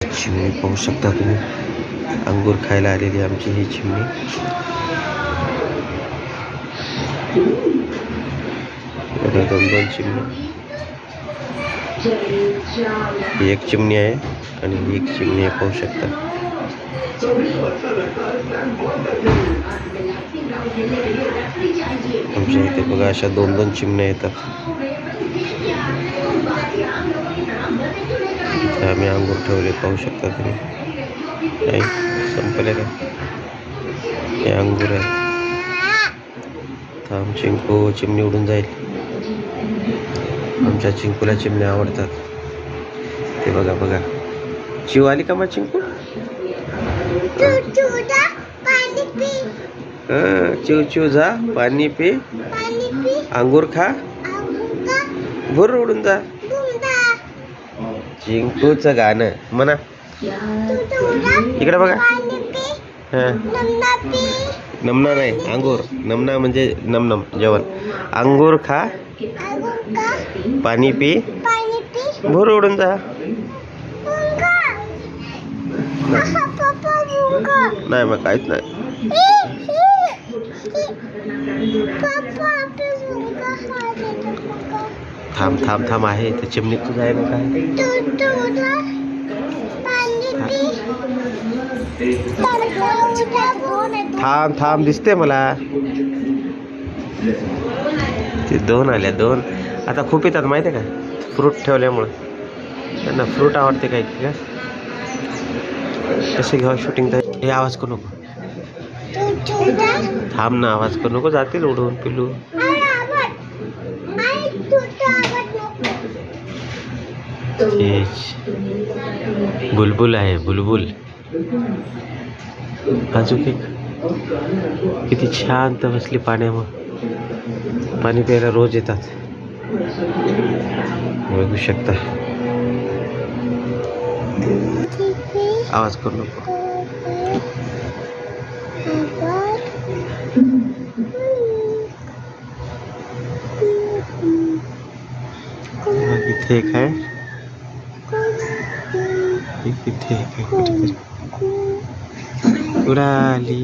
चिमणी पाहू शकता तुम्ही. अंगूर खायला आलेली आमची ही चिमणी दोन दोन चिमणी ही एक चिमणी आहे आणि ही एक चिमणी आहे पाहू शकता. आमच्या इथे बघा अशा दोन दोन चिमण्या येतात. इथे आम्ही अंगूर ठेवले पाहू शकता तुम्ही. नाही संपले का? हे अंगूर आहे थांब चिंकू चिमणी उडून जाईल. आमच्या चिंकूला चिमण्या आवडतात. ते बघा बघा. चिव आली का मग चिंकू? हां चिव चिव जा पाणी पी. अंगूर खा. भुर उडून जा. चिंकूचं गाणं. म्हणा इकडे बघा. हां. नमना नाही अंगूर. नमना म्हणजे नमनम जेवण. अंगूर खा. पाणी पी. भोर उडून जा. नाही मग काहीच नाही. थांब थांब थांब आहे. ते चिमणी तुझं आहे ना काय थांब थांब दिसते मला. ते दोन आल्या दोन. आता खूप येतात माहिती आहे का? फ्रूट ठेवल्यामुळं. त्यांना फ्रूट आवडते काय की? का कसे घ्यावं शूटिंग तर? हे आवाज करू नको. थांब ना आवाज करू नको. जातील उडून पिलू. तेच बुलबुल आहे बुलबुल. अजून एक किती शांत बसली पाण्यामग पाणी प्यायला रोज येतात. बघू शकता. आवाज करू नको. इथे एक आहे. एक इथे एक आहे कुठेतरी उडाली